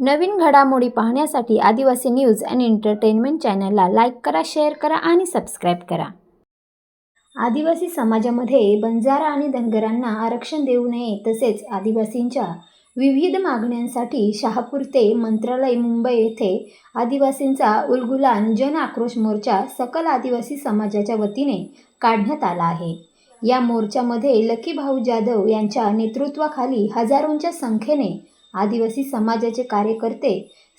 नवीन घडामोडी पाहण्यासाठी Adivasi news and entertainment चॅनलला लाईक करा शेअर करा आणि सबस्क्राईब करा. आदिवासी समाजामध्ये बंजारा आणि धनगरांना आरक्षण देऊ नये तसेच आदिवासींच्या विविध मागण्यांसाठी शहापूर ते मंत्रालय मुंबई येथे आदिवासींचा उलगुलान जन आक्रोश मोर्चा सकल आदिवासी समाजाच्या वतीने काढण्यात आला आहे. या मोर्चामध्ये लकी भाऊ जाधव यांच्या नेतृत्वाखाली हजारोंच्या संख्येने आदिवासी समाजाचे कार्यकर्ते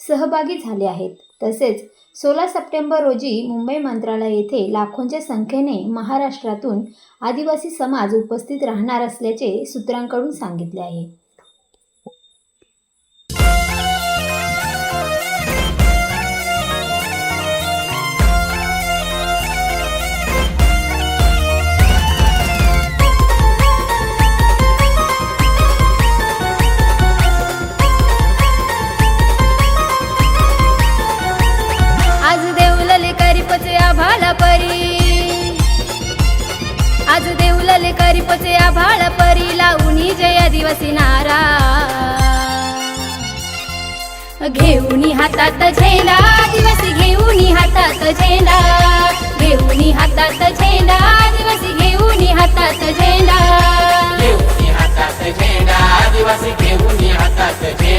सहभागी झाले आहेत. तसेच सोळा सप्टेंबर रोजी मुंबई मंत्रालय येथे लाखोंच्या संख्येने महाराष्ट्रातून आदिवासी समाज उपस्थित राहणार असल्याचे सूत्रांकडून सांगितले आहे. आज देऊलले करीपचे आभाळ परी लावणी जया दिवसी नारा. घेऊन हातात झेंडा दिवसी घेऊन हातात झेंडा. घेऊनी हातात झेंडा दिवसी घेऊन हातात झेंडा. आदिवासी घेऊन हातात झेंडा घेऊन हातात झेंडा आदिवासी घेऊन हातात झेंडा.